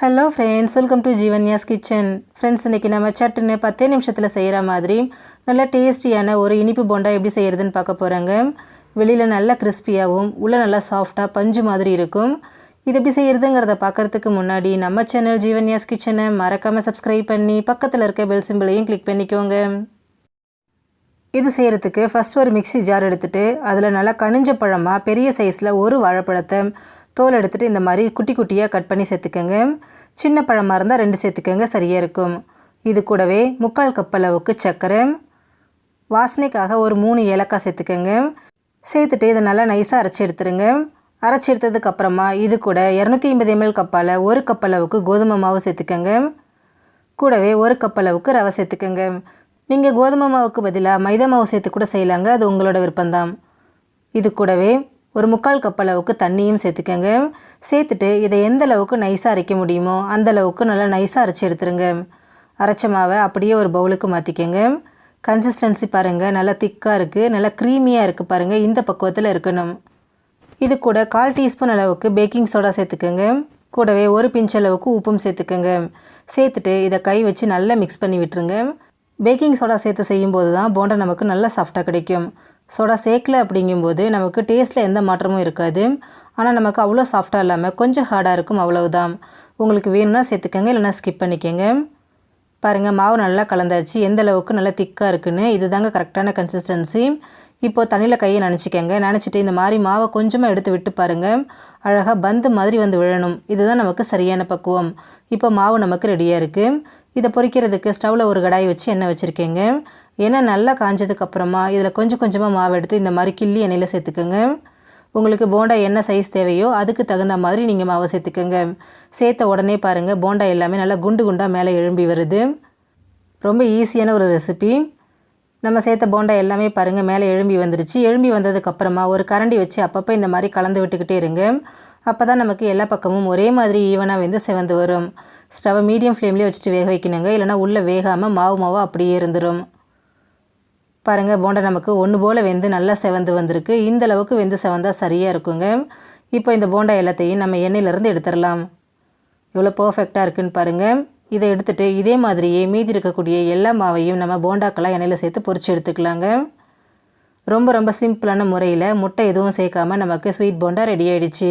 Hello friends welcome to Jeevanya's kitchen friends இன்றைக்கி நம்ம சட்டுன்னு பத்தே நிமிஷத்தில் செய்கிற மாதிரி நல்ல டேஸ்டியான ஒரு இனிப்பு போண்டா எப்படி செய்கிறதுன்னு பார்க்க போகிறாங்க வெளியில் நல்லா கிறிஸ்பியாகவும் உள்ளே நல்லா சாஃப்டாக பஞ்சு மாதிரி இருக்கும். இது எப்படி செய்கிறதுங்கிறத பார்க்குறதுக்கு முன்னாடி நம்ம சேனல் ஜீவன்யாஸ் கிச்சனை மறக்காமல் சப்ஸ்கிரைப் பண்ணி பக்கத்தில் இருக்க பெல் சிம்பிளையும் கிளிக் பண்ணிக்கோங்க. இது செய்கிறதுக்கு ஃபஸ்ட் ஒரு மிக்ஸி ஜார் எடுத்துகிட்டு அதில் நல்லா கனிஞ்ச பழமாக பெரிய சைஸில் ஒரு வாழைப்பழத்தை தோல் எடுத்துகிட்டு இந்த மாதிரி குட்டி குட்டியாக கட் பண்ணி சேர்த்துக்கோங்க. சின்ன பழமாக இருந்தால் ரெண்டு சேர்த்துக்கோங்க சரியாக இருக்கும். இது கூடவே முக்கால் கப் அளவுக்கு சர்க்கரை வாசனைக்காக ஒரு மூணு ஏலக்காய் சேர்த்துக்கோங்க. சேர்த்துட்டு இதை நல்லா நைஸாக அரைச்சி எடுத்துருங்க. அரைச்சி எடுத்ததுக்கப்புறமா இது கூட இரநூத்தி ஐம்பது எம்எல் கப்பால் ஒரு கப் அளவுக்கு கோதுமை மாவு சேர்த்துக்கோங்க. கூடவே ஒரு கப் அளவுக்கு ரவை சேர்த்துக்கோங்க. நீங்கள் கோதுமை மாவுக்கு பதிலாக மைதா மாவு சேர்த்து கூட செய்யலாங்க. அது உங்களோட விருப்பம்தான். இது கூடவே ஒரு முக்கால் கப் அளவுக்கு தண்ணியும் சேர்த்துக்கங்க. சேர்த்துட்டு இதை எந்த அளவுக்கு நைஸாக அரைக்க முடியுமோ அந்த அளவுக்கு நல்லா நைஸாக அரைச்சி எடுத்துருங்க. அரைச்ச மாவை அப்படியே ஒரு பவுலுக்கு மாற்றிக்கோங்க கன்சிஸ்டன்சி பாருங்கள் நல்லா திக்காக இருக்குது நல்லா க்ரீமியாக இருக்குது பாருங்கள் இந்த பக்குவத்தில் இருக்கணும். இது கூட கால் டீஸ்பூன் அளவுக்கு பேக்கிங் சோடா சேர்த்துக்கோங்க. கூடவே ஒரு பிஞ்ச் அளவுக்கு உப்பும் சேர்த்துக்கோங்க. சேர்த்துட்டு இதை கை வச்சு நல்லா மிக்ஸ் பண்ணி விட்டுருங்க. பேக்கிங் சோடா சேர்த்து செய்யும்போது தான் போண்டா நமக்கு நல்ல சாஃப்டாக கிடைக்கும். சோடா சேர்க்கல அப்படிங்கும்போது நமக்கு டேஸ்ட்டில் எந்த மாற்றமும் இருக்காது. ஆனால் நமக்கு அவ்வளோ சாஃப்டாக இல்லாமல் கொஞ்சம் ஹார்டாக இருக்கும் அவ்வளவுதான். உங்களுக்கு வேணும்னா சேர்த்துக்கோங்க இல்லைனா ஸ்கிப் பண்ணிக்கோங்க. பாருங்கள் மாவு நல்லா கலந்தாச்சு. எந்த அளவுக்கு நல்லா திக்காக இருக்குன்னு இது தாங்க கரெக்டான கன்சிஸ்டன்சி இப்போது தண்ணியில் கையை நினச்சிக்கங்க. நினச்சிட்டு இந்த மாதிரி மாவை கொஞ்சமாக எடுத்து விட்டு பாருங்கள் அழகாக பந்து மாதிரி வந்து விழணும். இதுதான் நமக்கு சரியான பக்குவம். இப்போ மாவு நமக்கு ரெடியாக இருக்குது இதை பொறிக்கிறதுக்கு ஸ்டவ்வில் ஒரு கடாய் வச்சு எண்ணெய் வச்சுருக்கேங்க. எண்ணெய் நல்லா காஞ்சதுக்கப்புறமா இதில் கொஞ்சம் கொஞ்சமாக மாவு எடுத்து இந்த மாதிரி கிள்ளி எண்ணெயில் சேர்த்துக்கோங்க. உங்களுக்கு போண்டா என்ன சைஸ் தேவையோ அதுக்கு தகுந்த மாதிரி நீங்கள் மாவை சேர்த்துக்கோங்க. சேர்த்த உடனே பாருங்கள் போண்டா எல்லாமே நல்லா குண்டு குண்டாக மேலே எழும்பி வருது. ரொம்ப ஈஸியான ஒரு ரெசிபி நம்ம சேர்த்த போண்டா எல்லாமே பாருங்கள் மேலே எழும்பி வந்துருச்சு. எழும்பி வந்ததுக்கப்புறமா ஒரு கரண்டி வச்சு அப்பப்போ இந்த மாதிரி கலந்து விட்டுக்கிட்டே இருங்க. அப்போ தான் நமக்கு எல்லா பக்கமும் ஒரே மாதிரி ஈவனாக வந்து செவந்து வரும். ஸ்டவ்வை மீடியம் ஃப்ளேம்லேயே வச்சுட்டு வேக வைக்கணுங்க. இல்லைனா உள்ளே வேகாமல் மாவு மாவு அப்படியே இருந்துடும் பாருங்கள் போண்டா நமக்கு ஒன்று போல் வெந்து நல்லா செவந்து வந்திருக்கு. இந்த அளவுக்கு வெந்து செவந்தால் சரியாக இருக்குங்க. இப்போ இந்த போண்டா எல்லாத்தையும் நம்ம எண்ணெயிலேருந்து எடுத்துடலாம். இவ்வளோ பர்ஃபெக்டாக இருக்குன்னு பாருங்கள் இதை எடுத்துகிட்டு இதே மாதிரியே மீதி இருக்கக்கூடிய எல்லா மாவையும் நம்ம போண்டாக்கெல்லாம் எண்ணெயில் சேர்த்து பொறிச்சு எடுத்துக்கலாங்க. ரொம்ப ரொம்ப சிம்பிளான முறையில் முட்டை எதுவும் சேர்க்காமல் நமக்கு ஸ்வீட் போண்டா ரெடி ஆகிடுச்சு